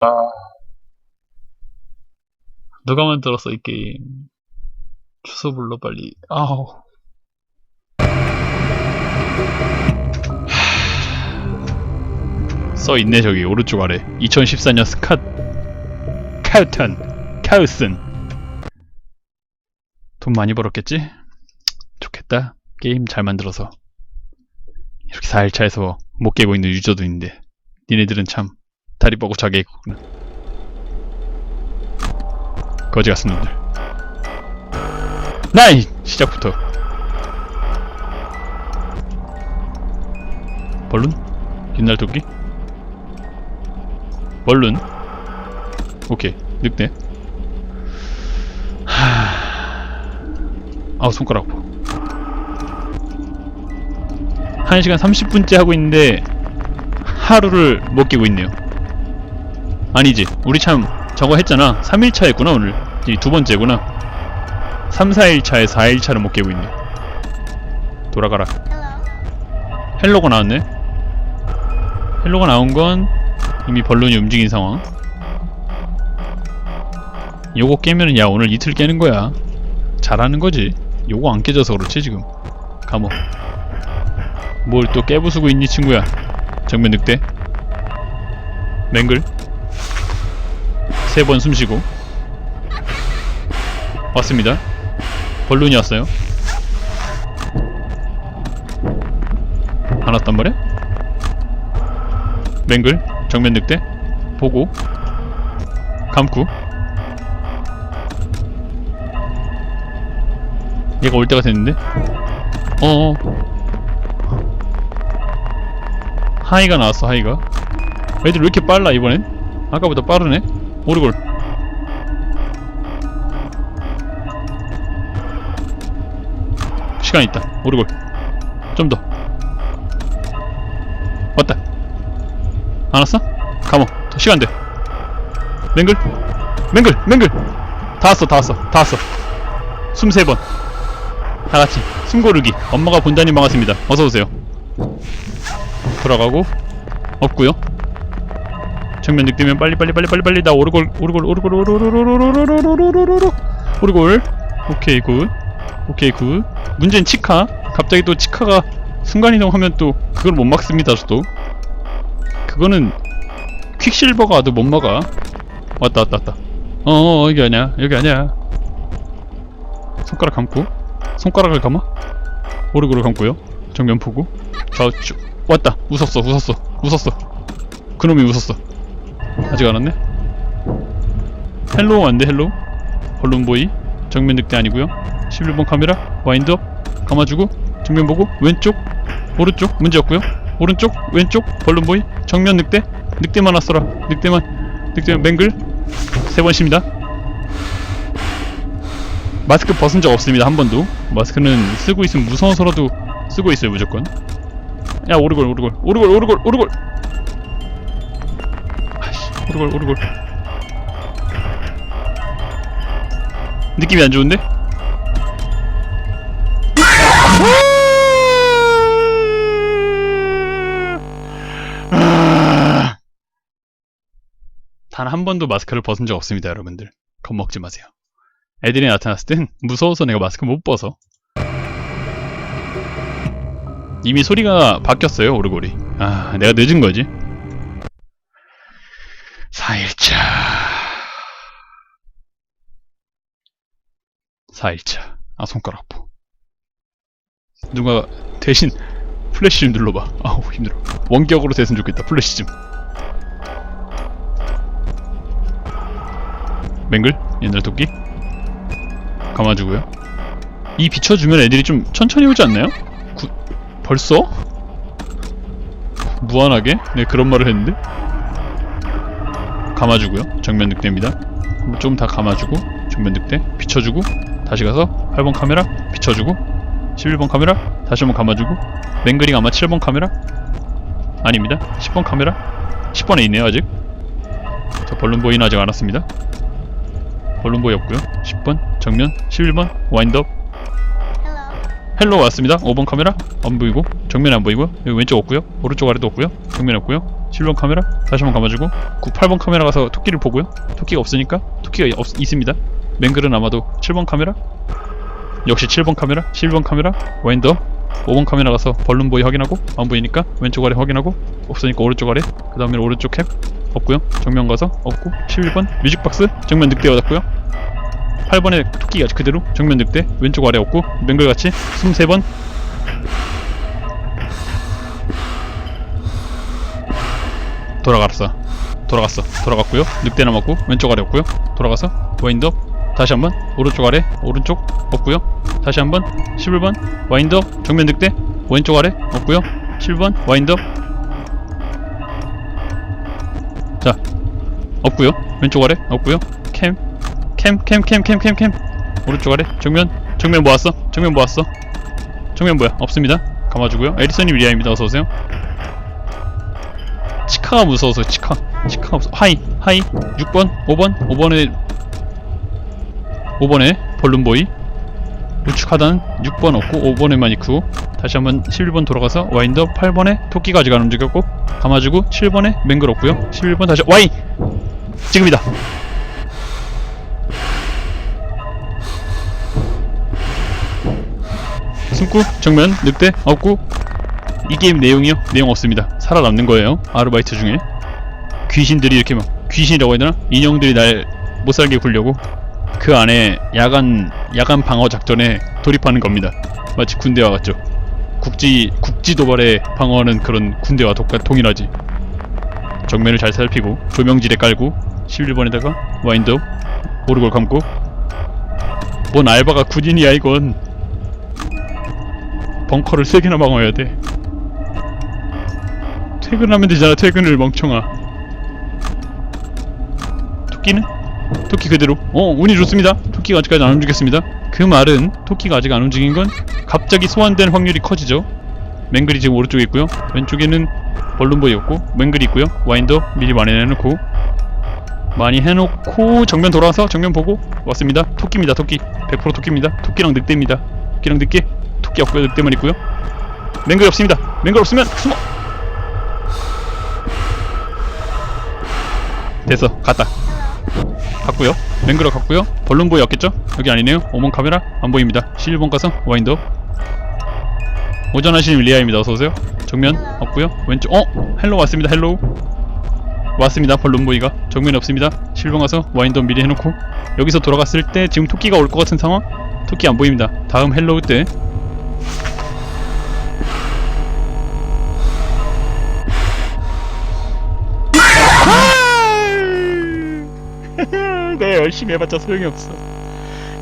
아. 누가 만들었어, 이 게임. 주소 불러, 빨리. 아우. 써 있네, 저기, 오른쪽 아래. 2014년 스캇, 카우턴, 카우슨. 돈 많이 벌었겠지? 좋겠다. 게임 잘 만들어서. 이렇게 4일차에서 못 깨고 있는 유저도 있는데, 니네들은 참, 다리 뻗고 자게 있구나. 거지 같은 놈들. 나이! 시작부터. 벌룬? 옛날 도끼? 벌룬? 오케이. 늑대. 하... 아우, 손가락 아파. 1시간 30분째 하고 있는데, 하루를 못 깨고 있네요. 아니지. 우리 참 저거 했잖아. 3일차 했구나, 오늘. 이 두 번째구나. 3, 4일차에 4일차를 못 깨고 있네. 돌아가라. 헬로가 나왔네. 헬로가 나온 건 이미 벌룬이 움직인 상황. 요거 깨면은 야 오늘 이틀 깨는 거야. 잘하는 거지. 요거 안 깨져서 그렇지 지금. 감어. 뭘또 깨부수고 있니 친구야. 정면 늑대. 맹글. 세 번 숨쉬고. 왔습니다. 벌룬이 왔어요. 안 왔단 말이야? 맹글 정면 늑대 보고 감고 얘가 올 때가 됐는데? 어어. 하이가 나왔어 하이가. 애들 왜 이렇게 빨라 이번엔? 아까보다 빠르네 오르골. 시간 있다. 오르골. 좀 더. 왔다. 안 왔어? 가모. 더 시간 돼. 맹글. 맹글. 맹글. 다 왔어 다 왔어 다 왔어. 숨 세 번. 다같이. 숨 고르기. 엄마가 본다님 반갑습니다. 어서오세요. 돌아가고. 없구요 정면 늑대면 빨리 빨리 빨리 빨리 빨리 나 오르골 오르골 오르골 오르골 오르골 오케이 굿 오케이 굿 문제는 치카 갑자기 또 치카가 순간이동하면 또 그걸 못 막습니다 또 그거는 퀵실버가 와도 못 막아 왔다 왔다 왔다 어어 여기 아니야 여기 아니야 손가락 감고 손가락을 감아 오르골을 감고요 정면 보고 좌우쭉 왔다 웃었어 웃었어 웃었어 그놈이 웃었어 아직 안 왔네? 헬로우 안돼 헬로우 벌룬보이 정면 늑대 아니고요. 11번 카메라 와인드업 감아주고 정면 보고 왼쪽 오른쪽 문제 없고요. 오른쪽 왼쪽 벌룬보이 정면 늑대 늑대만 왔어라. 늑대만 늑대만 맹글 세번 쉽니다. 마스크 벗은 적 없습니다 한 번도. 마스크는 쓰고 있으면 무서워서라도 쓰고 있어요 무조건. 야 오르골 오르골 오르골 오르골 오르골 오르골 오르골 느낌이 안 좋은데? 단 한 번도 마스크를 벗은 적 없습니다, 여러분들. 겁먹지 마세요. 애들이 나타났을 땐 무서워서 내가 마스크 못 벗어. 이미 소리가 바뀌었어요, 오르골이. 아, 내가 늦은 거지. 4일차. 4일차. 아, 손가락 아파. 누가 대신 플래시 좀 눌러봐. 아우, 힘들어. 원격으로 됐으면 좋겠다, 플래시 좀. 맹글? 옛날 도끼? 감아주고요. 이 비춰주면 애들이 좀 천천히 오지 않나요? 구, 벌써? 무한하게? 네 그런 말을 했는데 감아주고요. 정면 늑대입니다. 좀 다 감아주고 정면 늑대 비춰주고 다시 가서 8번 카메라 비춰주고 11번 카메라 다시 한번 감아주고 맹글이 아마 7번 카메라? 아닙니다. 10번 카메라? 10번에 있네요 아직. 저 벌룬보이는 아직 안 왔습니다. 벌룬보이 없고요. 10번 정면 11번 와인드업. 헬로 왔습니다. 5번 카메라 안 보이고 정면 안 보이고요. 여기 왼쪽 없고요. 오른쪽 아래도 없고요. 정면 없고요 7번 카메라? 다시 한번 감아주고. 9, 8번 카메라 가서 토끼를 보고요. 토끼가 없으니까 토끼가 없, 있습니다. 맹글은 아마도 7번 카메라? 역시 7번 카메라? 11번 카메라? 와인더? 5번 카메라 가서 벌룬보이 확인하고 안 보이니까 왼쪽 아래 확인하고 없으니까 오른쪽 아래 그 다음에 오른쪽 캡 없고요. 정면 가서 없고 11번 뮤직박스? 정면 늑대 얻었고요. 8번에 토끼가 그대로 정면 늑대 왼쪽 아래 없고 맹글같이 23번 돌아갔어 돌아갔어. 돌아갔고요. 늑대 남았고 왼쪽 아래 없고요. 돌아가서 와인드업. 다시 한번 오른쪽 아래 오른쪽 없고요. 다시 한번 11번 와인드업. 정면 늑대 왼쪽 아래 없고요. 7번 와인드업. 자 없고요. 왼쪽 아래 없고요. 캠 캠 캠 캠 캠 캠 캠. 오른쪽 아래 정면 정면 모았어. 정면 모았어. 정면 뭐야? 없습니다. 감아주고요. 에리슨님 리아입니다. 어서오세요 치카가 무서워서 치카 치카가 무서워. 하이 하이. 6번 5번 5번에 5번에 벌룬보이. 우측 하단 6번 없고 5번에 마니쿠. 다시 한번 11번 돌아가서 와인더 8번에 토끼가 아직 안 움직였고 감아주고 7번에 맹글 없고요. 11번 다시 와이 지금이다. 숨고 정면 늑대 없고 이 게임 내용이요? 내용 없습니다. 살아남는 거예요. 아르바이트 중에 귀신들이 이렇게 막 귀신이라고 해야 되나? 인형들이 날 못살게 굴려고 그 안에 야간 야간 방어 작전에 돌입하는 겁니다. 마치 군대와 같죠. 국지 국지 도발에 방어하는 그런 군대와 똑같 동일하지. 정면을 잘 살피고 조명지대 깔고 11번에다가 와인드 오르골 감고 뭔 알바가 군인이야 이건 벙커를 3개나 방어해야 돼 퇴근하면 되잖아 퇴근을 멍청아. 토끼는? 토끼 그대로. 어 운이 좋습니다. 토끼가 아직까지 안 움직였습니다. 그 말은 토끼가 아직 안 움직인 건 갑자기 소환된 확률이 커지죠. 맹글이 지금 오른쪽에 있고요. 왼쪽에는 벌룬보이였고 맹글이 있고요. 와인더 미리 많이 해놓고 많이 해놓고 정면 돌아와서 정면 보고 왔습니다. 토끼입니다 토끼. 100% 토끼입니다. 토끼랑 늑대입니다. 토끼랑 늑대 토끼 없고요. 늑대만 있고요. 맹글 없습니다. 맹글 없으면 숨어 됐어. 갔다. 갔고요. 맹글어 갔고요. 벌룬보이 없겠죠? 여기 아니네요. 오몬 카메라 안 보입니다. 11번 가서 와인더 오전하시는 리아입니다. 어서오세요. 정면 없고요. 왼쪽 어? 헬로 왔습니다. 헬로. 왔습니다. 벌룬보이가. 정면에 없습니다. 11번 가서 와인더 미리 해놓고. 여기서 돌아갔을 때 지금 토끼가 올 것 같은 상황? 토끼 안 보입니다. 다음 헬로우 때 열심히 해봤자 소용이 없어.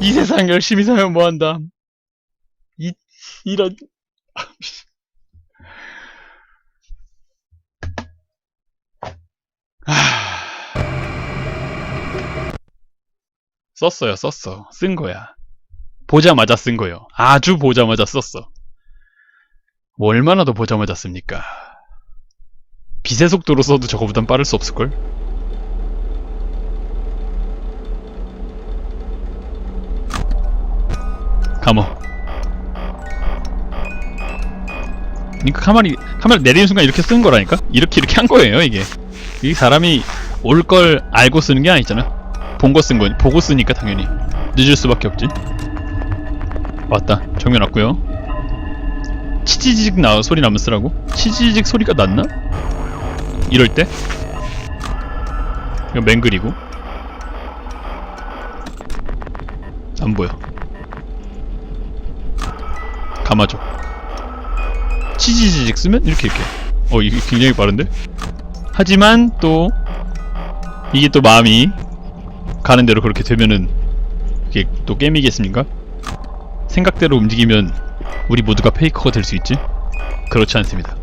이 세상 열심히 살면 뭐한다. 이 이런 하... 썼어요, 썼어. 쓴 거야. 보자마자 쓴 거예요. 아주 보자마자 썼어. 뭐 얼마나 더 보자마자 씁니까? 빛의 속도로 써도 저거보단 빠를 수 없을걸? 감어. 그러니까 카메라 카메라 내리는 순간 이렇게 쓰는 거라니까? 이렇게 이렇게 한 거예요 이게. 이 사람이 올 걸 알고 쓰는 게 아니잖아. 본 거 쓴 거, 보고 쓰니까 당연히 늦을 수밖에 없지. 왔다. 정면 왔고요. 치지직 나 소리 나면 쓰라고? 치지직 소리가 났나? 이럴 때? 이거 맹글이고 안 보여. 감아줘. 치지지직 쓰면 이렇게 이렇게. 어 이게 굉장히 빠른데? 하지만 또 이게 또 마음이 가는 대로 그렇게 되면은 이게 또 게임이겠습니까? 생각대로 움직이면 우리 모두가 페이커가 될 수 있지? 그렇지 않습니다.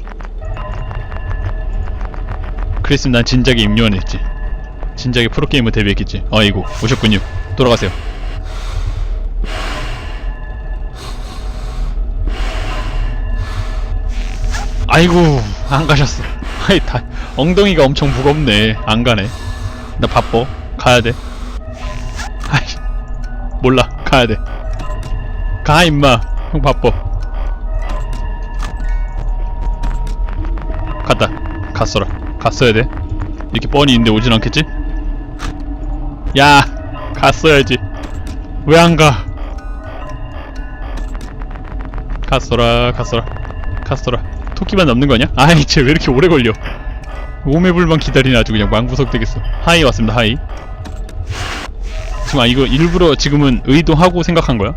그랬으면 난 진작에 임요한 했지. 진작에 프로게이머 데뷔했겠지. 아이고 오셨군요. 돌아가세요. 아이고 안 가셨어. 아이 다 엉덩이가 엄청 무겁네. 안 가네. 나 바빠. 가야 돼. 아이 몰라. 가야 돼. 가 임마. 형 바빠. 갔다. 갔어라. 갔어야 돼 이렇게 뻔히 있는데 오진 않겠지? 야 갔어야지 왜 안 가? 갔어라 갔어라 갔어라 토끼만 남는 거냐? 아이 쟤 왜 이렇게 오래 걸려? 오매불만 기다리네 아주 그냥 망구석 되겠어. 하이 왔습니다. 하이. 지금 아 이거 일부러 지금은 의도하고 생각한 거야?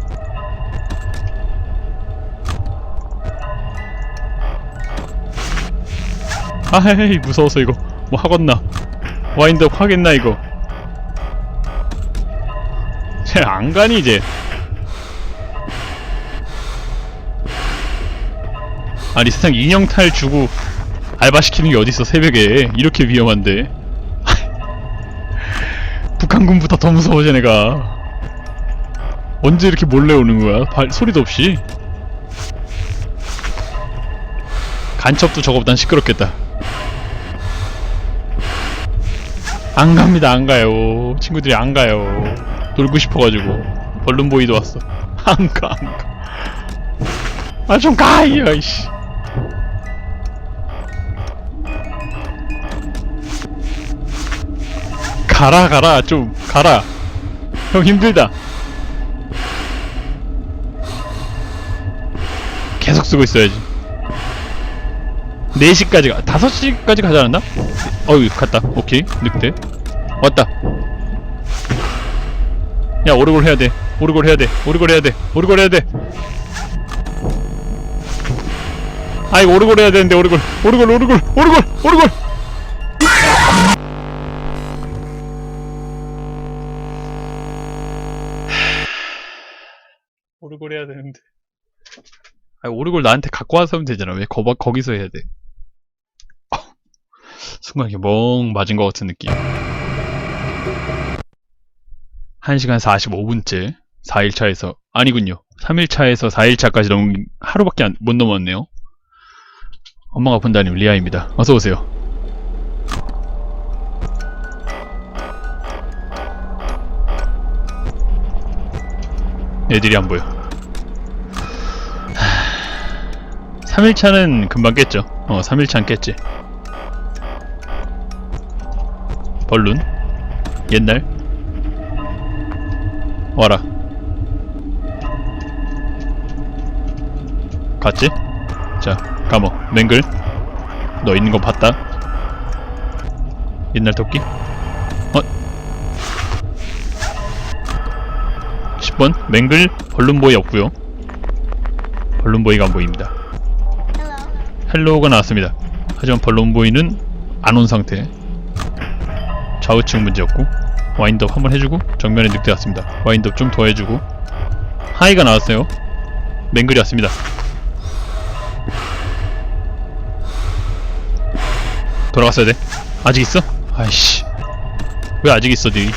아이 무서워서 이거. 뭐 하겠나? 와인드업 하겠나 이거? 쟤 안 가니 이제 아니 세상 인형탈 주고 알바시키는 게 어딨어 새벽에. 이렇게 위험한데. 북한군보다 더 무서워 쟤네가. 언제 이렇게 몰래 오는 거야? 발, 소리도 없이? 간첩도 저거보단 시끄럽겠다. 안 갑니다 안 가요. 친구들이 안 가요. 놀고 싶어가지고. 벌룬보이도 왔어. 안가 안가. 아 좀 가! 이씨 가라 가라 좀 가라. 형 힘들다. 계속 쓰고 있어야지. 4시까지 가 5시까지 가지 않았나? 어이 갔다. 오케이. 늑대. 왔다. 야 오르골 해야 돼. 오르골 해야 돼. 오르골 해야 돼. 오르골 해야 돼. 아이 오르골 해야 되는데 오르골. 오르골 오르골 오르골 오르골 오르골 해야 되는데. 아 오르골 나한테 갖고 와서 하면 되잖아. 왜 거, 거기서 해야 돼? 순간 이렇게 멍 맞은 것 같은 느낌. 1시간 45분째 4일차에서 아니군요. 3일차에서 4일차까지 넘 하루밖에 안, 못 넘었네요. 엄마가 본다님 리아입니다. 어서 오세요. 애들이 안 보여 3일차는 금방 깼죠. 어 3일차는 깼지. 벌룬? 옛날? 와라. 갔지? 자 까먹 맹글. 너 있는 거 봤다. 옛날 토끼? 어? 10번? 맹글? 벌룬보이 없고요. 벌룬보이가 안 보입니다 헬로우가 나왔습니다. 하지만 벌룬보이는 안 온 상태. 좌우측 문제였고 와인드업 한번 해주고 정면에 늑대 왔습니다. 와인드업 좀 더 해주고. 하이가 나왔어요. 맹글이 왔습니다. 돌아갔어야 돼. 아직 있어? 아이씨. 왜 아직 있어 니?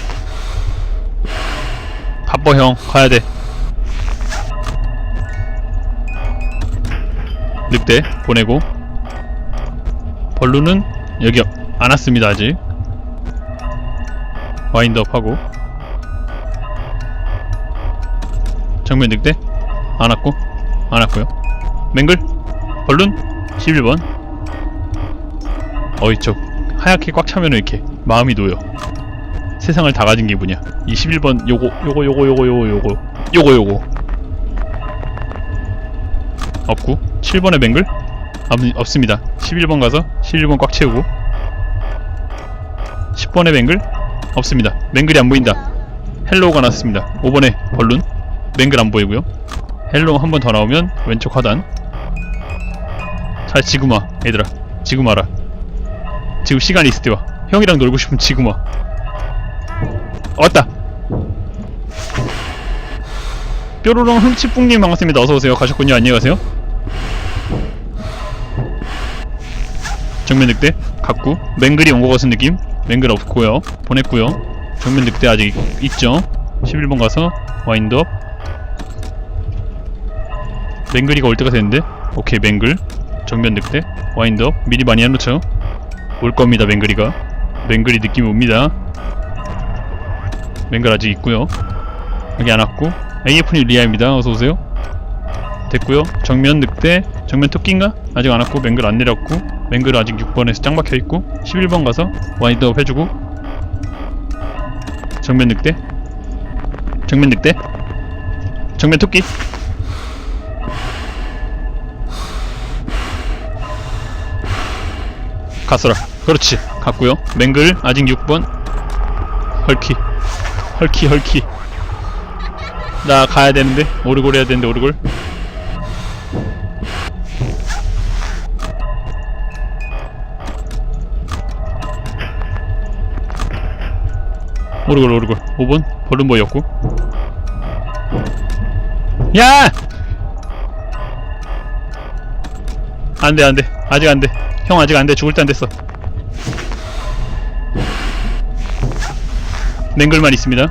바빠 형. 가야 돼 늑대 보내고. 벌루는 여기 안 왔습니다 아직. 와인드업 하고. 정면 늑대 안 왔고 안 왔고요. 맹글 벌룬 11번. 어이 저 하얗게 꽉 차면 왜 이렇게 마음이 놓여. 세상을 다 가진 기분이야. 이 11번 요거 요거 요거 요거 요거 요거 요거 요거. 없고 7번에 맹글? 없, 없습니다. 11번 가서 11번 꽉 채우고. 10번에 맹글? 없습니다. 맹글이 안 보인다. 헬로우가 났습니다. 5번에 벌룬? 맹글 안 보이고요. 헬로우 한 번 더 나오면 왼쪽 하단. 잘 지금 와 얘들아. 지금 와라. 지금 시간 있을 때 와. 형이랑 놀고 싶으면 지금 와. 왔다. 뾰로롱 흠치뿡님 반갑습니다. 어서오세요. 가셨군요. 안녕히 가세요 정면 늑대 갔고 맹글이 온 것 같은 느낌? 맹글 없고요. 보냈고요. 정면 늑대 아직 있죠? 11번 가서 와인드업. 맹글이가 올 때가 됐는데? 오케이 맹글. 정면 늑대 와인드업. 미리 많이 해놓죠? 올 겁니다 맹글이가. 맹글이 느낌이 옵니다. 맹글 아직 있고요. 여기 안 왔고. AF님 리아입니다. 어서오세요 됐고요. 정면 늑대 정면 토끼인가? 아직 안 왔고 맹글 안 내렸고 맹글 아직 6번에서 짱 박혀있고 11번 가서 와인드업 해주고. 정면 늑대. 정면 늑대. 정면 토끼. 갔어라. 그렇지. 갔고요. 맹글 아직 6번. 헐키. 헐키 헐키. 나 가야 되는데 오르골 해야 되는데 오르골 오르골 오르골. 5번? 볼륨보였고? 야! 안돼 안돼. 아직 안돼. 형 아직 안돼. 죽을 때 안 됐어. 맹글만 있습니다.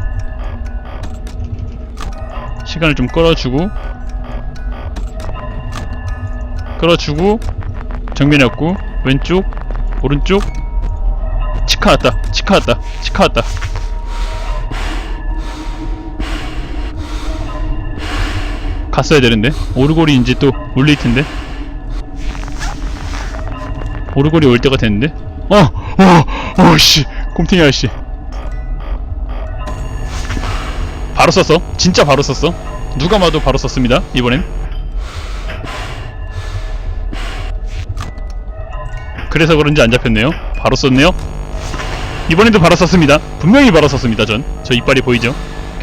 시간을 좀 끌어주고 끌어주고 정면에 없고 왼쪽 오른쪽. 치카 왔다. 치카 왔다. 치카 왔다 갔어야 되는데? 오르골이 이제 또 울릴 텐데? 오르골이 올 때가 됐는데? 어 어 어씨! 곰탱이 아저씨. 바로 썼어? 진짜 바로 썼어? 누가 봐도 바로 썼습니다 이번엔. 그래서 그런지 안 잡혔네요. 바로 썼네요? 이번에도 바로 썼습니다. 분명히 바로 썼습니다 전. 저 이빨이 보이죠?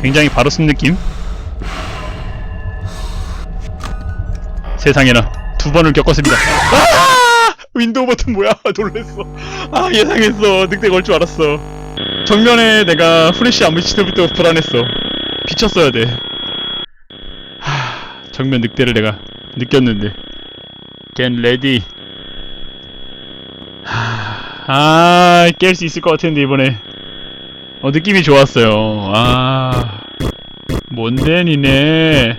굉장히 바로 쓴 느낌 세상에나 두 번을 겪었습니다. 아! 윈도우 버튼 뭐야? 놀랬어. 아 예상했어. 늑대 걸 줄 알았어. 정면에 내가 후레쉬 안 붙일 때부터 불안했어. 비쳤어야 돼. 하, 정면 늑대를 내가 느꼈는데. 겐 레디 아, 깰 수 있을 것 같은데, 이번에. 어, 느낌이 좋았어요. 아, 뭔데, 니네.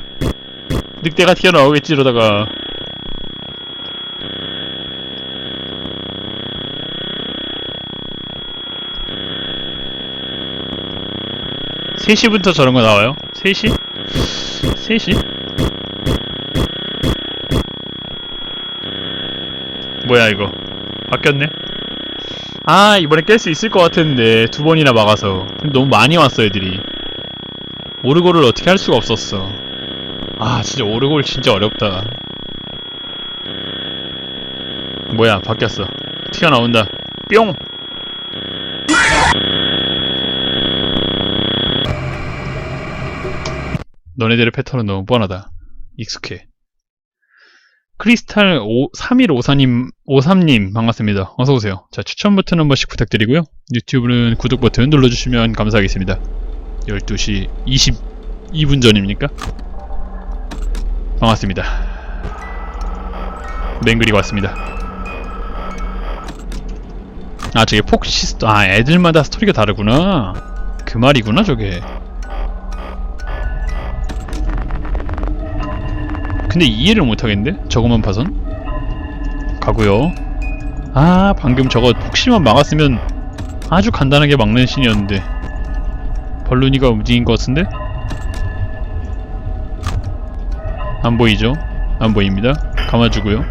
늑대가 튀어나오겠지, 이러다가. 세시부터 저런 거 나와요? 3시? 3시? 뭐야, 이거. 바뀌었네? 아 이번에 깰 수 있을 것 같았는데 두 번이나 막아서 근데 너무 많이 왔어 애들이 오르골을 어떻게 할 수가 없었어 아 진짜 오르골 진짜 어렵다 뭐야 바뀌었어 튀어나온다 뿅 너네들의 패턴은 너무 뻔하다 익숙해 크리스탈 5, 3154님, 53님, 반갑습니다. 어서오세요. 자, 추천 버튼 한 번씩 부탁드리고요. 유튜브는 구독 버튼 눌러주시면 감사하겠습니다. 12시 22분 전입니까? 반갑습니다. 맹글이 왔습니다. 아, 저게 폭시, 스 아, 애들마다 스토리가 다르구나. 그 말이구나, 저게. 근데 이해를 못하겠는데? 저것만 봐선? 가고요 아 방금 저거 폭시만 막았으면 아주 간단하게 막는 신이었는데 벌룬이가 움직인 것 같은데? 안 보이죠? 안 보입니다. 감아주고요.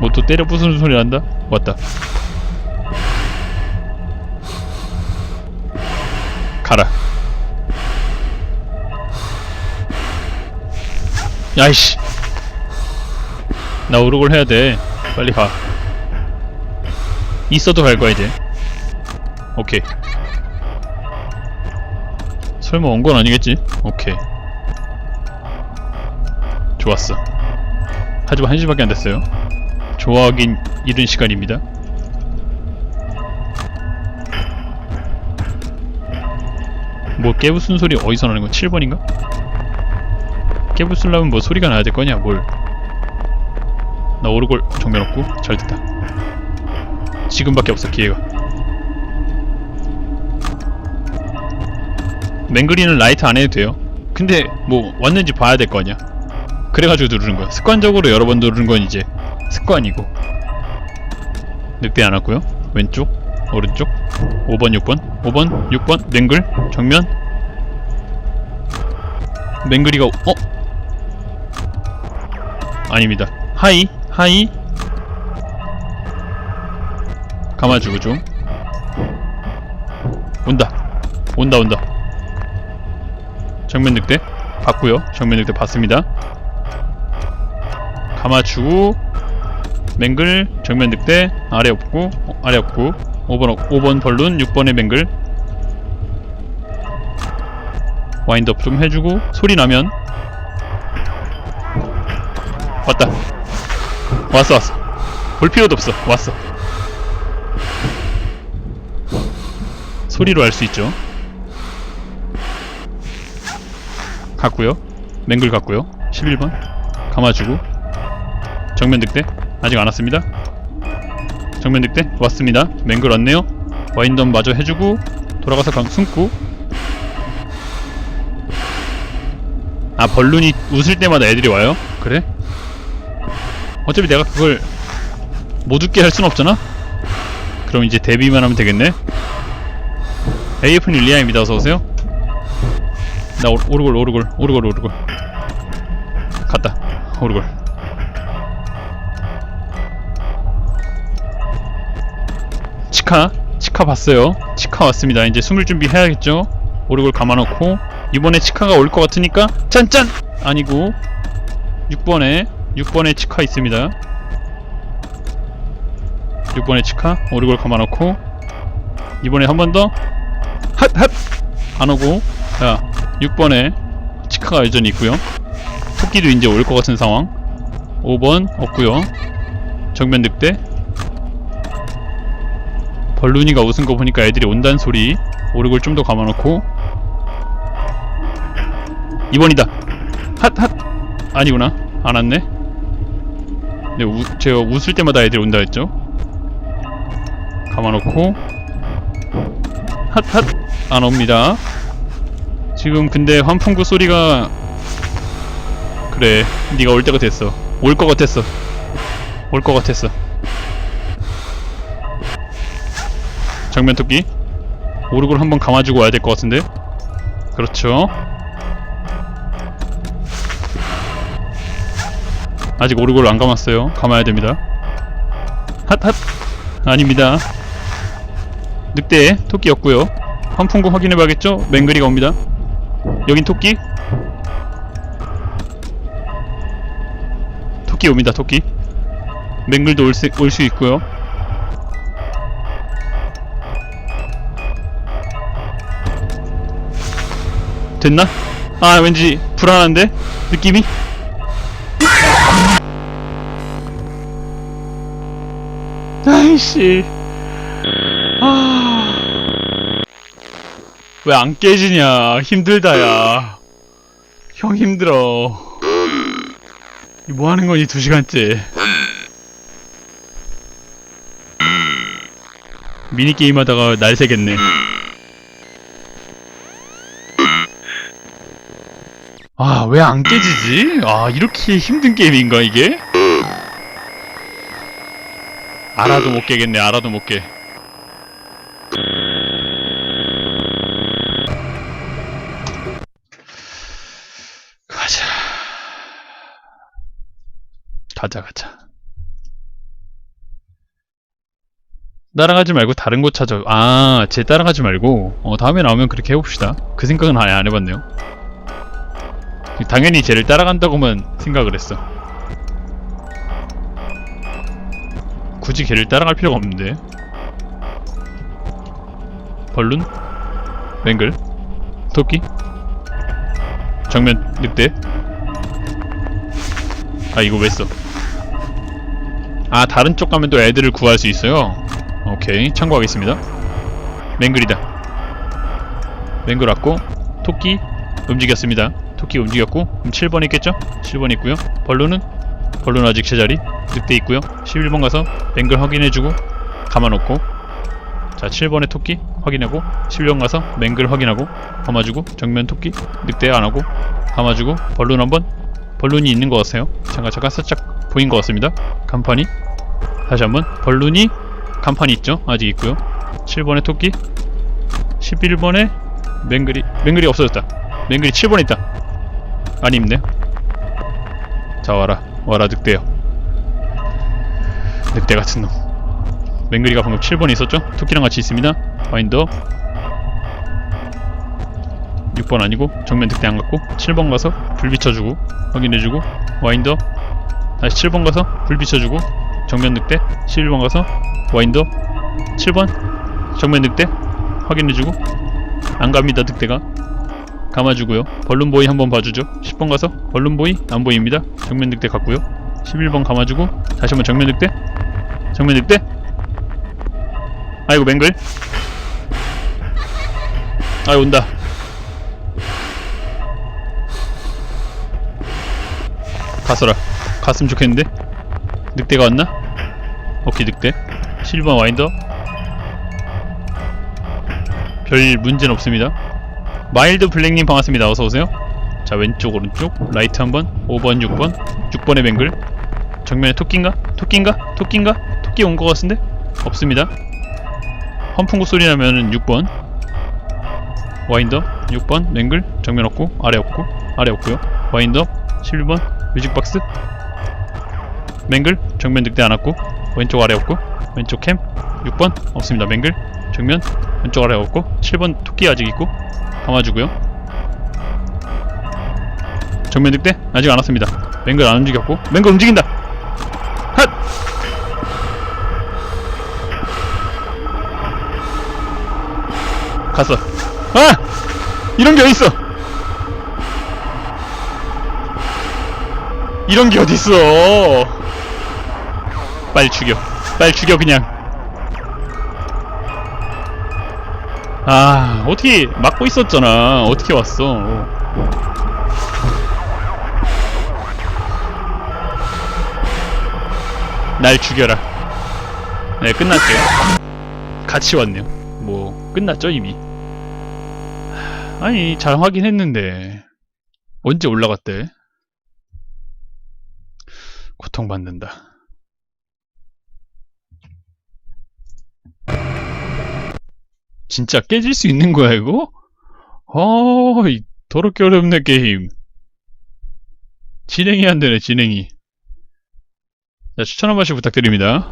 뭐 또 때려 부수는 소리 난다? 왔다. 가라. 야이씨. 나 오르골 해야 돼. 빨리 가. 있어도 갈 거야 이제. 오케이 설마 온 건 아니겠지? 오케이 좋았어 하지만 1시밖에 안 됐어요 좋아하긴 이른 시간입니다 뭐 깨부순 소리 어디서 나는 거 7번인가? 깨부술려면 뭐 소리가 나야 될 거냐 뭘. 나 오르골 정면 없고 잘 됐다. 지금밖에 없어 기회가. 맹그리는 라이트 안 해도 돼요. 근데 뭐 왔는지 봐야 될 거 아니야. 그래가지고 누르는 거야. 습관적으로 여러 번 누르는 건 이제 습관이고. 늑대 안 왔고요. 왼쪽, 오른쪽, 5번, 6번, 5번, 6번, 맹글, 정면. 맹글이가 어? 아닙니다. 하이 하이 감아주고 좀 온다 온다 온다 정면 늑대 봤고요. 정면 늑대 봤습니다. 감아주고 맹글 정면 늑대 아래 없고 어, 아래 없고 5번 없- 5번 벌룬 6번의 맹글. 와인드업 좀 해주고 소리 나면. 왔다. 왔어 왔어. 볼 필요도 없어. 왔어. 소리로 알 수 있죠 갔고요. 맹글 갔고요. 11번. 감아주고. 정면 늑대. 아직 안 왔습니다. 정면 늑대. 왔습니다. 맹글 왔네요. 와인덤 마저 해주고 돌아가서 강 숨고. 아 벌룬이 웃을 때마다 애들이 와요? 그래? 어차피 내가 그걸 못 웃게 할 순 없잖아? 그럼 이제 데뷔만 하면 되겠네? AF는 릴리아입니다. 어서오세요 나 오, 오르골 오르골 오르골 오르골. 갔다. 오르골. 치카 치카 봤어요. 치카 왔습니다. 이제 숨을 준비 해야겠죠? 오르골 감아놓고. 이번에 치카가 올 것 같으니까 짠짠! 아니고 6번에 6번에 치카 있습니다. 6번에 치카 오르골 감아놓고. 이번에 한 번 더. 핫 핫! 안 오고. 자 6번에 치카가 여전히 있고요. 토끼도 이제 올 것 같은 상황. 5번 없고요. 정면 늑대. 벌룬이가 웃은 거 보니까 애들이 온다는 소리 오르골 좀 더 감아놓고. 2번이다. 핫핫. 아니구나. 안 왔네. 네, 우, 제가 웃을 때마다 애들이 온다 했죠. 감아놓고. 핫핫. 안 옵니다 지금 근데 환풍구 소리가 그래 네가 올 때가 됐어. 올 것 같았어. 올 것 같았어. 정면 토끼? 오르골 한번 감아주고 와야 될 것 같은데? 그렇죠. 아직 오르골 안 감았어요. 감아야 됩니다. 핫핫! 아닙니다. 늑대 토끼였고요. 환풍구 확인해봐야겠죠? 맹그리가 옵니다 여긴 토끼 토끼 옵니다 토끼 맹글도 올수 있고요 됐나? 아 왠지 불안한데? 느낌이? 아이씨 아... 왜 안 깨지냐 힘들다 야 형 힘들어 이 뭐 하는 거니 두 시간째 미니게임 하다가 날 새겠네 아, 왜 안 깨지지? 아, 이렇게 힘든 게임인가, 이게? 알아도 못 깨겠네, 알아도 못 깨. 가자, 가자. 따라가지 말고 다른 곳 찾아. 아, 쟤 따라가지 말고. 어, 다음에 나오면 그렇게 해봅시다. 그 생각은 아예 안 해봤네요. 당연히 쟤를 따라간다고만 생각을 했어. 굳이 걔를 따라갈 필요가 없는데. 벌룬? 맹글? 토끼? 정면 늑대? 아 이거 왜 써? 아 다른 쪽 가면 또 애들을 구할 수 있어요? 오케이 참고하겠습니다. 맹글이다. 맹글 왔고 토끼 움직였습니다. 토끼 움직였고 그럼 7번 있겠죠? 7번 있고요 벌룬은? 벌룬 아직 제자리 늑대 있고요 11번 가서 앵글 확인해주고 감아놓고 자 7번의 토끼 확인하고 11번 가서 맹글 확인하고 감아주고 정면 토끼 늑대 안하고 감아주고 벌룬 한번 벌룬이 있는 것 같아요 잠깐 잠깐 살짝 보인 것 같습니다. 간판이. 다시 한번. 벌룬이 간판이 있죠? 아직 있고요. 7번의 토끼. 11번에 맹글이 맹글이 없어졌다. 맹글이 7번에 있다. 안 입네. 자 와라. 와라 늑대요. 늑대 같은 놈. 맹글이가 방금 7번에 있었죠? 토끼랑 같이 있습니다. 와인더. 6번 아니고 정면 늑대 안 갔고 7번 가서 불 비춰주고 확인해주고 와인더 다시 7번 가서 불 비춰주고 정면 늑대 11번 가서 와인더 7번 정면 늑대 확인해주고 안 갑니다 늑대가. 감아주고요. 벌룬보이 한번 봐주죠. 10번 가서 벌룬보이 안 보입니다. 정면 늑대 갔고요. 11번 감아주고 다시 한번 정면 늑대 정면 늑대. 아이고 맹글. 아이 온다. 갔어라 갔으면 좋겠는데? 늑대가 왔나? 오케이 늑대. 11번 와인더. 별 문제는 없습니다. 마일드 블랙님 반갑습니다. 어서오세요. 자 왼쪽 오른쪽. 라이트 한번 5번 6번. 6번의 뱅글. 정면에 토끼인가? 토끼인가? 토끼인가? 토끼 온 것 같은데? 없습니다. 환풍구 소리 나면은 6번. 와인더 6번. 맹글. 정면 없고 아래 없고 아래 없고요. 와인더 11번 뮤직박스 맹글 정면 늑대 안 왔고 왼쪽 아래 없고 왼쪽 캠 6번 없습니다. 맹글 정면 왼쪽 아래 없고 7번 토끼 아직 있고 감아주고요. 정면 늑대 아직 안 왔습니다. 맹글 안 움직였고 맹글 움직인다! 핫! 갔어. 아! 이런 게 어딨어? 이런 게 어딨어 빨리 죽여. 빨리 죽여 그냥. 아 어떻게 막고 있었잖아. 어떻게 왔어? 날 죽여라. 네 끝났죠. 같이 왔네요. 뭐 끝났죠 이미. 아니 잘 확인했는데 언제 올라갔대? 고통받는다 진짜 깨질 수 있는 거야 이거? 어, 이 더럽게 어렵네 게임. 진행이 안 되네 진행이. 자 추천 한 번씩 부탁드립니다.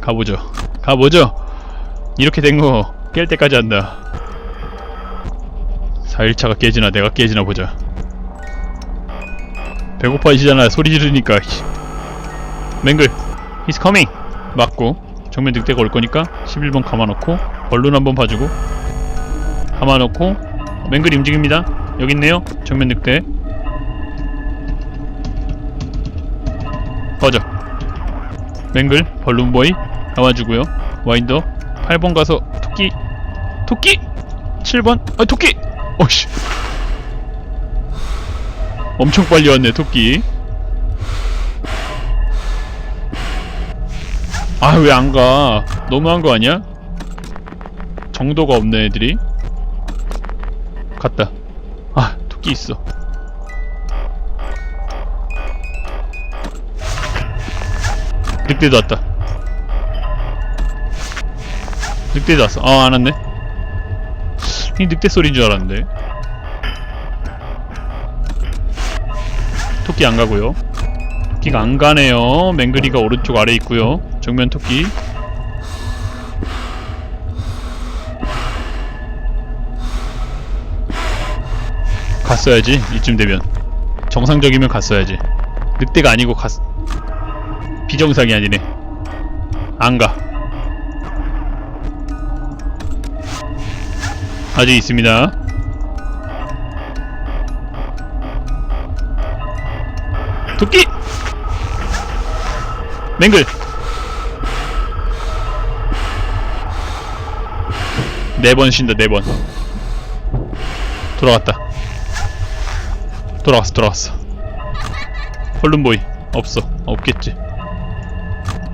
가보죠. 가보죠. 이렇게 된 거 깰 때까지 한다. 4일차가 깨지나 내가 깨지나 보자. 배고파지잖아 소리 지르니까. 씨. 맹글, he's coming. 맞고 정면 늑대가 올 거니까 11번 감아놓고 벌룬 한번 봐주고 감아놓고 맹글이 움직입니다. 여기 있네요. 정면 늑대. 꺼져. 맹글 벌룬보이 감아주고요. 와인더 8번 가서 토끼 토끼! 7번 아 토끼! 어씨. 엄청 빨리 왔네 토끼 아 왜 안 가? 너무한 거 아니야? 정도가 없네 애들이. 갔다. 아 토끼 있어. 늑대도 왔다. 늑대도 왔어. 아안 왔네. 이 늑대 소리인 줄 알았는데. 토끼 안 가고요. 토끼가 안 가네요. 맹그리가 오른쪽 아래 있고요. 정면 토끼. 갔어야지 이쯤 되면. 정상적이면 갔어야지. 늑대가 아니고 갔 비정상이 아니네. 안가. 아직 있습니다. 토끼! 맹글 네 번 쉰다 네 번. 돌아갔다. 돌아왔어 돌아왔어. 홀룸보이. 없어. 없겠지.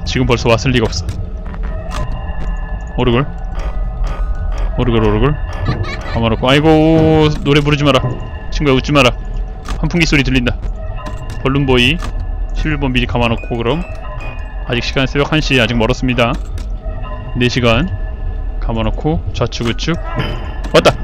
지금 벌써 왔을 리가 없어. 오르골? 오르골 오르골? 가만놓고. 아이고 노래 부르지 마라. 친구야 웃지 마라. 환풍기 소리 들린다. 벌룬보이. 11번 미리 감아놓고 그럼. 아직 시간 새벽 1시 아직 멀었습니다. 4시간 감아놓고 좌측 우측. 왔다